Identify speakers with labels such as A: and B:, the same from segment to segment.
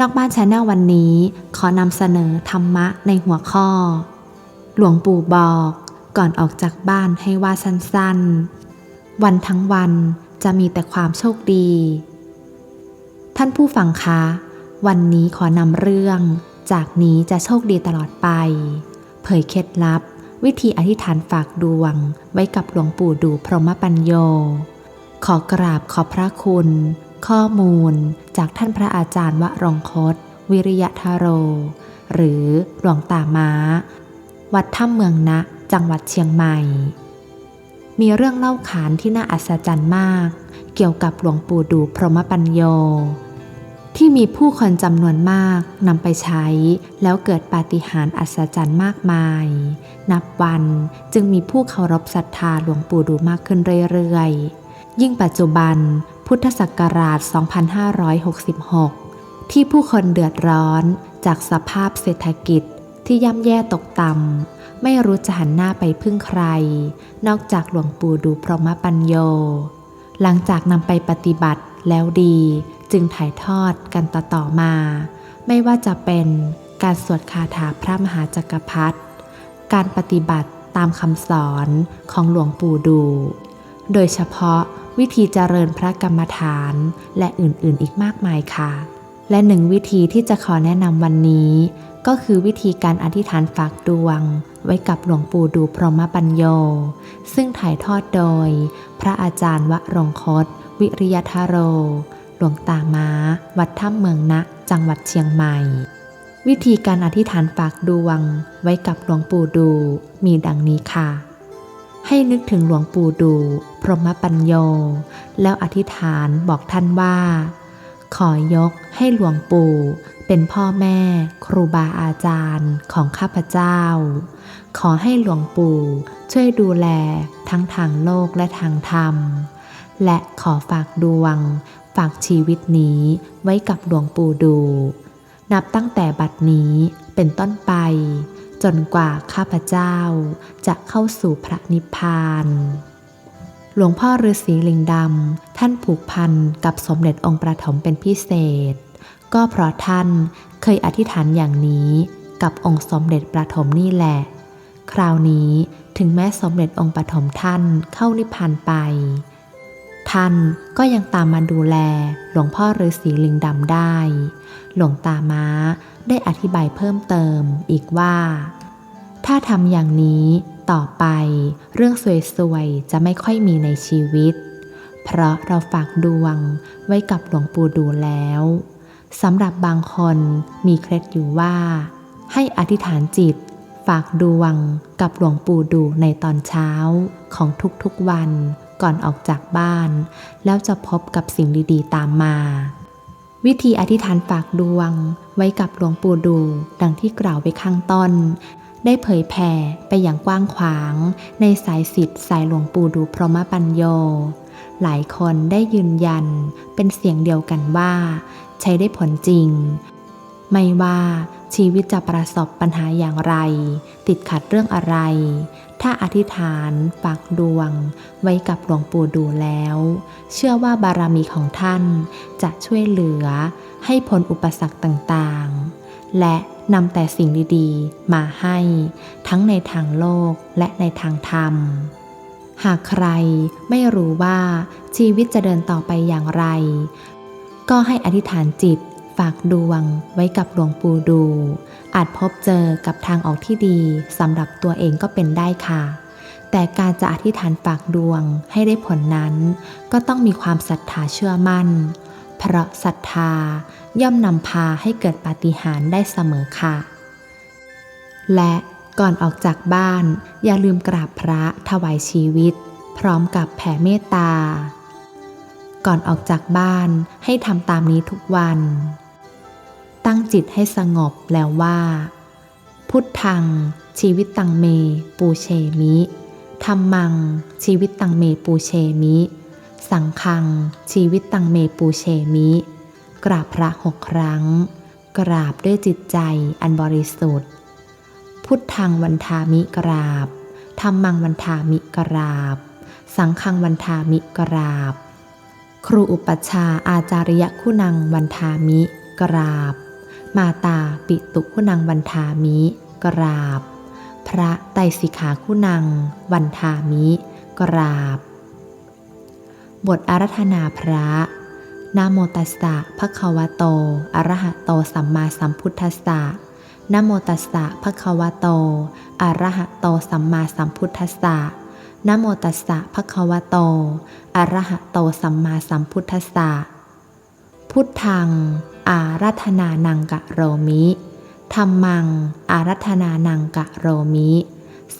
A: นอกบ้านชาแนลวันนี้ขอนำเสนอธรรมะในหัวข้อ หลวงปู่บอกก่อนออกจากบ้านให้ว่าสั้นๆ วันทั้งวันจะมีแต่ความโชคดี ท่านผู้ฟังคะ วันนี้ขอนำเรื่อง จากนี้จะโชคดีตลอดไป เผยเคล็ดลับ วิธีอธิษฐานฝากดวงไว้กับหลวงปู่ดูพรหมปัญโย ขอกราบขอบพระคุณ ข้อมูลจากท่านพระอาจารย์วรงคต วิริยะทาโร หรือหลวงตาม้า วัดถ้ำเมืองนะ จังหวัดเชียงใหม่ มีเรื่องเล่าขานที่น่าอัศจรรย์มาก เกี่ยวกับหลวงปู่ดูพรหมปัญโย ที่มีผู้คนจำนวนมากนำไปใช้ แล้วเกิดปาฏิหาริย์อัศจรรย์มากมาย นับวันจึงมีผู้เคารพศรัทธาหลวงปู่ดูมากขึ้นเรื่อยๆยิ่งปัจจุบัน พุทธศักราช 2566 ที่ผู้คนเดือดร้อนจากสภาพเศรษฐกิจที่ย่ำแย่ตกต่ำ ไม่รู้จะหันหน้าไปพึ่งใคร นอกจากหลวงปู่ดูพรหมปัญโย หลังจากนำไปปฏิบัติแล้วดีจึงถ่ายทอดกันต่อๆมา ไม่ว่าจะเป็นการสวดคาถาพระมหาจักรพรรดิ การปฏิบัติตามคำสอนของหลวงปู่ดู โดยเฉพาะ วิธีเจริญพระกรรมฐาน และอื่นๆ อีกมากมายค่ะ และหนึ่งวิธีที่จะขอแนะนำวันนี้ ก็คือวิธีการอธิษฐานฝากดวง ไว้กับหลวงปู่ดูพรหมปัญโย ซึ่งถ่ายทอดโดย พระอาจารย์วรงคต วิริยทาโร หลวงตาม้า วัดถ้ำเมืองนะจังหวัดเชียงใหม่วิธีการอธิษฐานฝากดวงไว้กับหลวงปู่ดูมีดังนี้ค่ะ ให้นึกถึงหลวงปู่ดู พรหมปัญโย แล้วอธิษฐานบอกท่านว่า ขอยกให้หลวงปู่ เป็นพ่อแม่ ครูบาอาจารย์ของข้าพเจ้า ขอให้หลวงปู่ช่วยดูแลทั้งทางโลกและทางธรรม และขอฝากดวง ฝากชีวิตนี้ไว้กับหลวงปู่ดู นับตั้งแต่บัดนี้เป็นต้นไป จนกว่าข้าพเจ้าจะเข้าสู่พระนิพพาน หลวงพ่อฤาษีลิงดำท่านผูกพันกับสมเด็จองค์ประถมเป็นพิเศษ ก็เพราะท่านเคยอธิษฐานอย่างนี้กับองค์สมเด็จประถมนี่แหละ คราวนี้ถึงแม้สมเด็จองค์ปฐมท่านเข้านิพพานไป ท่านก็ยังตามมาดูแลหลวงพ่อฤาษีลิงดำได้ หลวงตาม้าได้อธิบายเพิ่มเติมอีกว่า ถ้าทำอย่างนี้ต่อไปเรื่องสวยๆ จะไม่ค่อยมีในชีวิต เพราะเราฝากดวงไว้กับหลวงปู่ดูแล้วสำหรับบางคนมีเคล็ดอยู่ว่า ให้อธิษฐานจิต ฝากดวงกับหลวงปู่ดูในตอนเช้าของทุกๆวันก่อนออกจากบ้าน แล้วจะพบกับสิ่งดีๆ ตามมา วิธีอธิษฐานฝากดวงไว้กับหลวงปู่ดูดังที่กล่าวไว้ข้างต้น ได้เผยแผ่ไปอย่างกว้างขวาง ในสายสิทธิ์สายหลวงปู่ดูพรหมปัญโย หลายคนได้ยืนยันเป็นเสียงเดียวกันว่า ใช้ได้ผลจริง ไม่ว่าชีวิตจะประสบปัญหาอย่างไร ติดขัดเรื่องอะไร ถ้าอธิษฐานฝากดวง ไว้กับหลวงปู่ดูแล้ว เชื่อว่าบารมีของท่านจะช่วยเหลือให้พ้นอุปสรรคต่างๆ และ นำแต่สิ่งดีๆ มาให้ ทั้งในทางโลกและในทางธรรม หากใครไม่รู้ว่าชีวิตจะเดินต่อไปอย่างไร ก็ให้อธิษฐานจิตฝากดวงไว้กับหลวงปู่ดู อาจพบเจอกับทางออกที่ดีสำหรับตัวเองก็เป็นได้ค่ะ แต่การจะอธิษฐานฝากดวงให้ได้ผลนั้น ก็ต้องมีความศรัทธาเชื่อมั่น เพราะศรัทธา ย่อมนำพาให้เกิดปาฏิหาริย์ได้เสมอค่ะ และก่อนออกจากบ้าน อย่าลืมกราบพระถวายชีวิต พร้อมกับแผ่เมตตา ก่อนออกจากบ้านให้ทำตามนี้ทุกวัน ตั้งจิตให้สงบแล้วว่า พุทธัง ชีวิตตังเม ปูเชมิธรรมัง ชีวิตตังเมปูเชมิ สังคัง ชีวิตตังเมปูเชมิ กราบพระหกครั้ง กราบด้วยจิตใจอันบริสุทธิ์ พุทธังวันทามิกราบธรรมังวันทามิกราบ สังฆังวันทามิกราบ ครูอุปชาอาจาริยคุณังวันทามิกราบ มาตาปิตุคุณังวันทามิกราบ พระไตรสิขาคุณังวันทามิกราบ บทอารัธนาพระ นะโมตัสสะภะคะวะโต อะระหะโตสัมมาสัมพุทธัสสะนะโมตัสสะภะคะวะโต อะระหะโตสัมมาสัมพุทธัสสะนะโมตัสสะภะคะวะโต อะระหะโตสัมมาสัมพุทธัสสะ พุทธัง อารัธนานังกะโรมิธรรมัง อารัธนานังกะโรมิ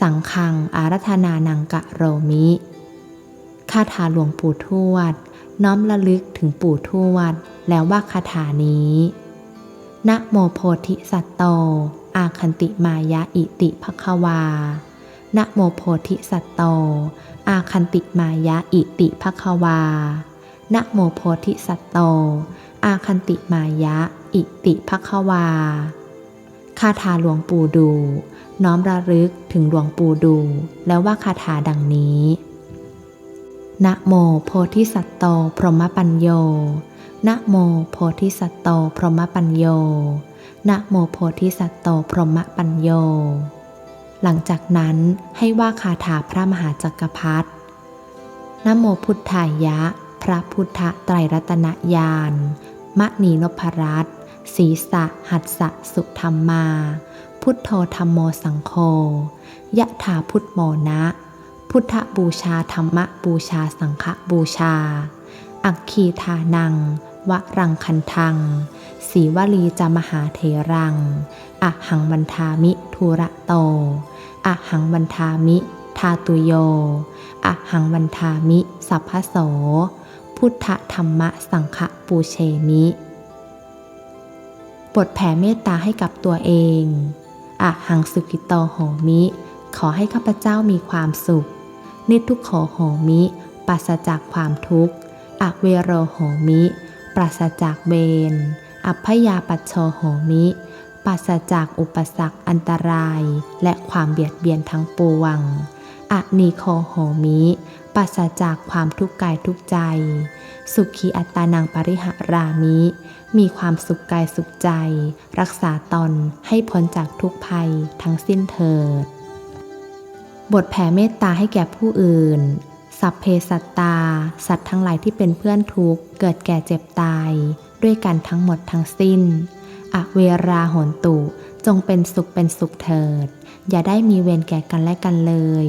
A: สังฆัง อารัธนานังกะโรมิ คาถาหลวงปู่ทวด น้อมระลึกถึงปู่ทวดแล้วว่าคาถานี้นะโมโพธิสัตโต อาคันติมายะอิติภควานะโมโพธิสัตโต อาคันติมายะอิติภควานะโมโพธิสัตโต อาคันติมายะอิติภควา คาถาหลวงปู่ดู น้อมระลึกถึงหลวงปู่ดู แล้วว่าคาถาดังนี้ นะโมโพธิสัตโตพรหมปัญโย นะโมโพธิสัตโตพรหมปัญโย นะโมโพธิสัตโตพรหมปัญโย หลังจากนั้นให้ว่าคาถาพระมหาจักรพรรดินะโมพุทธายะ พระพุทธไตรรัตนญาณ มะนีนพรัตศีสะหัสสะสุธรรมา พุทโธธรรมโมสังโฆยะถาพุทโมนะ พุทธบูชาธรรมบูชาสังฆบูชา อักขีทานัง วรังคันทัง สีวลีจามหาเทรังอะหังวันทามิทุระโตอะหังวันทามิ ทาตุโยอะหังวันทามิ สัพพโส พุทธธรรมสังฆปูเชมิบทแผ่เมตตาให้กับตัวเองอะหังสุกิโตโหมิ ขอให้ข้าพเจ้ามีความสุข นิทุกโขโหมิปราศจากความทุกข์อเวโรโหมิปราศจากเวรอัพยาปัชโชโหมิปราศจากอุปสรรคอันตราย และความเบียดเบียนทั้งปวงอะนีโคโหมิปราศจากความทุกข์กายทุกใจ สุขีอัตตานังปริหารามิ มีความสุขกายสุขใจ รักษาตนให้พ้นจากทุกภัยทั้งสิ้นเถิด บทแผ่เมตตาให้แก่ผู้อื่น สัพเพสัตตา สัตว์ทั้งหลายที่เป็นเพื่อนทุกข์ เกิดแก่เจ็บตาย ด้วยกันทั้งหมดทั้งสิ้น อเวราโหนตุ จงเป็นสุขเป็นสุขเถิด อย่าได้มีเวรแก่กันและกันเลย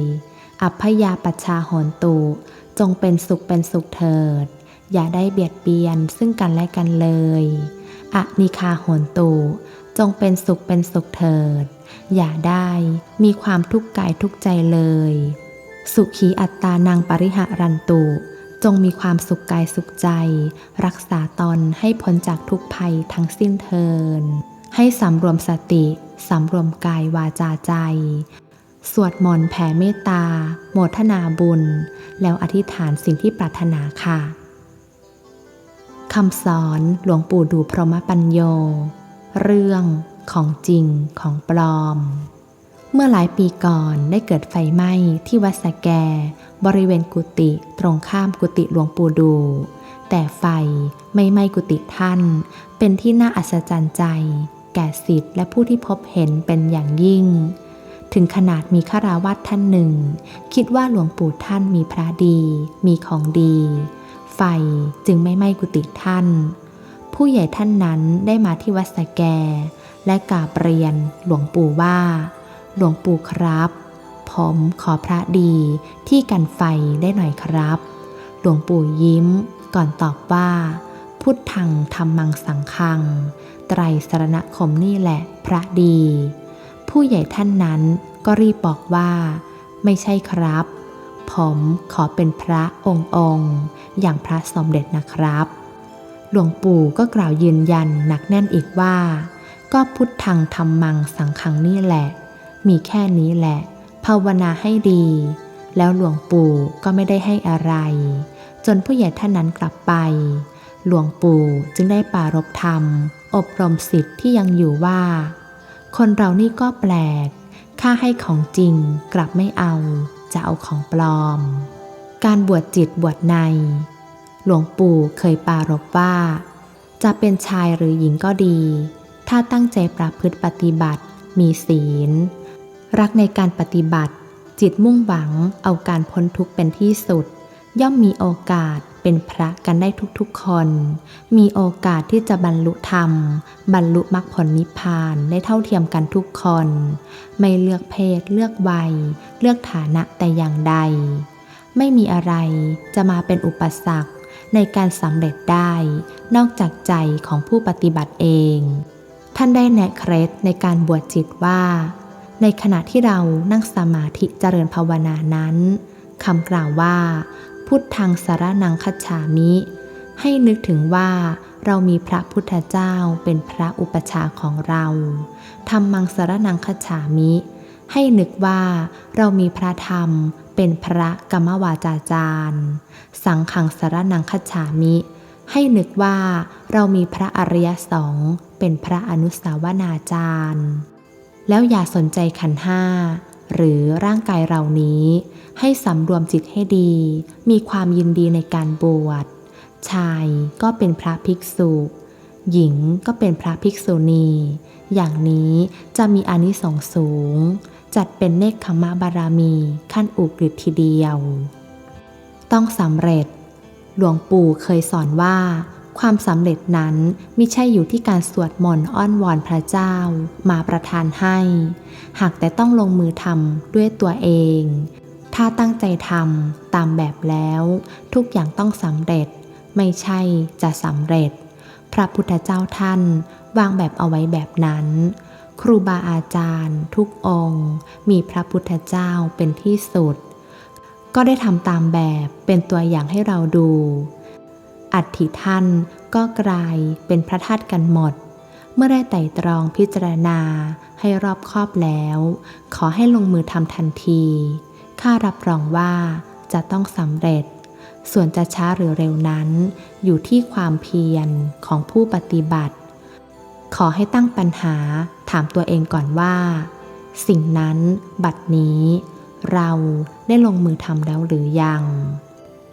A: อัพยาปัชชาโหนตุ จงเป็นสุขเป็นสุขเถิด อย่าได้เบียดเบียนซึ่งกันและกันเลยอะนิคาโหนตุ จงเป็นสุขเป็นสุขเถิด อย่าได้มีความทุกข์กายทุกใจเลย สุขีอัตตานังปริหารันตุจงมีความสุขกายสุขใจ รักษาตนให้พ้นจากทุกภัยทั้งสิ้นเทิน ให้สำรวมสติสำรวมกายวาจาใจ สวดมนต์แผ่เมตตา โมทนาบุญ แล้วอธิษฐานสิ่งที่ปรารถนาค่ะคำสอนหลวงปู่ดูพรหมปัญโย เรื่อง ของจริงของปลอม เมื่อหลายปีก่อนได้เกิดไฟไหม้ที่วัดสแก บริเวณกุฏิตรงข้ามกุฏิหลวงปู่ดู แต่ไฟไม่ไหม้กุฏิท่าน เป็นที่น่าอัศจรรย์ใจ แก่สิทธิ์และผู้ที่พบเห็นเป็นอย่างยิ่ง ถึงขนาดมีฆราวาสท่านหนึ่ง คิดว่าหลวงปู่ท่านมีพระดี มีของดี ไฟจึงไม่ไหม้กุฏิท่านผู้ใหญ่ท่านนั้นได้มาที่วัดสแก และกาบเรียนหลวงปู่ว่า หลวงปู่ครับ ผมขอพระดีที่กันไฟได้หน่อยครับ หลวงปู่ยิ้มก่อนตอบว่า พุทธังธรรมังสังฆัง ไตรสรณคมนี่แหละพระดี ผู้ใหญ่ท่านนั้นก็รีบบอกว่า ไม่ใช่ครับ ผมขอเป็นพระองค์องค์อย่างพระสมเด็จนะครับ หลวงปู่ก็กล่าวยืนยันหนักแน่นอีกว่า ก็พุทธังธรรมังสังฆังนี่แหละ มีแค่นี้แหละ ภาวนาให้ดี แล้วหลวงปู่ก็ไม่ได้ให้อะไร จนผู้ใหญ่ท่านนั้นกลับไป หลวงปู่จึงได้ปรารบธรรม อบรมสิทธิ์ที่ยังอยู่ว่า คนเรานี่ก็แปลก ค่าให้ของจริงกลับไม่เอา จะเอาของปลอม การบวชจิตบวชใน หลวงปู่เคยปรารบว่า จะเป็นชายหรือหญิงก็ดี ถ้าตั้งใจประพฤติปฏิบัติ มีศีล รักในการปฏิบัติ จิตมุ่งหวังเอาการพ้นทุกข์เป็นที่สุด ย่อมมีโอกาสเป็นพระกันได้ทุกๆคน มีโอกาสที่จะบรรลุธรรม บรรลุมรรคผลนิพพานได้เท่าเทียมกันทุกคน ไม่เลือกเพศ เลือกวัย เลือกฐานะแต่อย่างใด ไม่มีอะไรจะมาเป็นอุปสรรคในการสำเร็จได้ นอกจากใจของผู้ปฏิบัติเอง ท่านได้แนะเคล็ดในการบวชจิตว่า ในขณะที่เรานั่งสมาธิเจริญภาวนานั้นคำกล่าวว่า พุทธังสารนังคัจฉามิ ให้นึกถึงว่าเรามีพระพุทธเจ้าเป็นพระอุปชาของเราธรรมังสารนังคัจฉามิ ให้นึกว่าเรามีพระธรรมเป็นพระกรรมวาจาจารย์ สังขังสารนังคัจฉามิ ให้นึกว่าเรามีพระอริยสงฆ์ เป็นพระอนุสาวนาจารย์ แล้วอย่าสนใจขันห้าหรือร่างกายเรานี้ ให้สำรวมจิตให้ดี มีความยินดีในการบวช ชายก็เป็นพระภิกษุ หญิงก็เป็นพระภิกษุณี อย่างนี้จะมีอานิสงส์สูง จัดเป็นเนคขมะบารมีขั้นอุกฤษทีเดียว ต้องสำเร็จ หลวงปู่เคยสอนว่า ความสำเร็จนั้นไม่ใช่อยู่ที่การสวดมนต์อ้อนวอนพระเจ้า มาประทานให้ หากแต่ต้องลงมือทำด้วยตัวเอง ถ้าตั้งใจทำตามแบบแล้ว ทุกอย่างต้องสำเร็จ ไม่ใช่จะสำเร็จ พระพุทธเจ้าท่านวางแบบเอาไว้แบบนั้น ครูบาอาจารย์ ทุกองค์ มีพระพุทธเจ้าเป็นที่สุด ก็ได้ทำตามแบบเป็นตัวอย่างให้เราดู อัฐิท่านก็กลายเป็นพระธาตุกันหมด เมื่อได้ไต่ตรองพิจารณาให้รอบคอบแล้ว ขอให้ลงมือทำทันที ข้ารับรองว่าจะต้องสำเร็จ ส่วนจะช้าหรือเร็วนั้น อยู่ที่ความเพียรของผู้ปฏิบัติ ขอให้ตั้งปัญหาถามตัวเองก่อนว่า สิ่งนั้นบัดนี้ เราได้ลงมือทำแล้วหรือยัง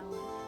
B: กา